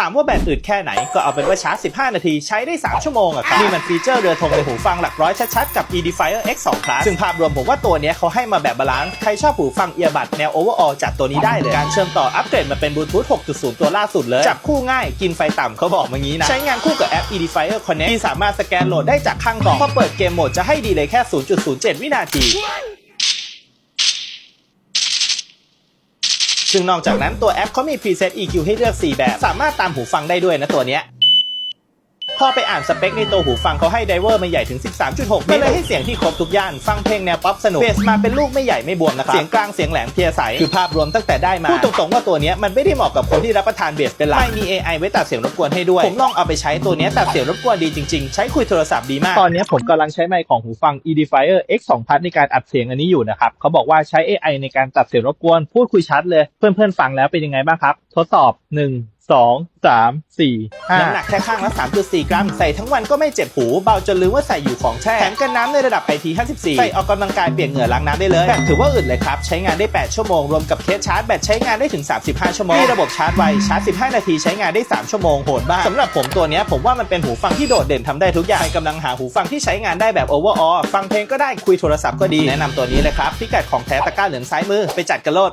ถามว่าแบตอึดแค่ไหนก็เอาเป็นว่าชาร์จ 15 นาทีใช้ได้ 3 ชั่วโมงอะครับนี่มันฟีเจอร์เรือธงในหูฟังหลักร้อยชัดๆ กับ Edifier X2 Plus ซึ่งภาพรวมผมว่าตัวเนี้ยเขาให้มาแบบบาลานซ์ใครชอบหูฟังเอียบัดแนว overall จัดตัวนี้ได้เลย การเชื่อมต่ออัปเกรดมาเป็นบลูทูธ 6.0 ตัวล่าสุดเลย จับคู่ง่ายกินไฟต่ำเขาบอกมางี้นะ ใช้งานคู่กับแอป Edifier Connect ที่สามารถสแกนโหลดได้จากข้างกล่องพอเปิดเกมโหมดจะให้ดีเลยแค่ 0.07 วินาที ซึ่งนอกจากนั้นตัวแอปเขามี preset EQ ให้เลือก 4 แบบ สามารถตามหูฟังได้ด้วยนะตัวเนี้ย พอไปอ่านสเปคในตัวหูฟังเขาให้ไดเวอร์มาใหญ่ถึง 13.6ก็เลยให้เสียงที่ครบทุกย่าน ฟังเพลงแนวป๊อปสนุกเบสมาเป็นลูกไม่ใหญ่ไม่บวมนะครับ เสียงกลางเสียงแหลมเพลียใส คือภาพรวมตั้งแต่ได้มา พูดตรงๆว่าตัวเนี้ยมันไม่ได้เหมาะกับคนที่รับประทานเบสเป็นหลักไม่มี AI ไว้ตัดเสียงรบกวนให้ด้วย ผมลองเอาไปใช้ตัวเนี้ยตัดเสียงรบกวนดีจริงๆ ใช้คุยโทรศัพท์ดีมาก ตอนนี้ผมกำลังใช้ไมค์ของหูฟัง Edifier X2 Plus ในการอัดเสียงอันนี้อยู่นะครับเขาบอกว่าใช้ AI ในการตัดเสียงรบกวนพูดคุยชัดเลย เพื่อนๆฟังแล้วเป็นยังไงบ้างครับ ทดสอบ 1 2 3 4 5น้ำหนักแค่ข้างละ 3.4 กรัม ใส่ทั้งวันก็ไม่เจ็บหู เบาจนลืมว่าใส่อยู่ของแท้แถมกันน้ำในระดับ IP54 ใส่ออกกำลังกายเปียกเหงื่อล้างน้ำได้เลยแบตถือว่าอึดเลยครับ ใช้งานได้ 8 ชั่วโมง รวมกับเคสชาร์จแบตใช้งานได้ถึง 35 ชั่วโมงมีระบบชาร์จไว ชาร์จ 15 นาทีใช้งานได้ 3 ชั่วโมง โหดมากสำหรับผมตัวนี้ผมว่ามันเป็นหูฟังที่โดดเด่นทำได้ทุกอย่างใครกำลังหาหูฟังที่ใช้งานได้แบบ overall ฟังเพลงก็ได้คุยโทรศัพท์ก็ดี แนะนำตัวนี้เลยครับพิกัดของแท้ตะกร้าเหลืองซ้ายมือไปจัดกันโลด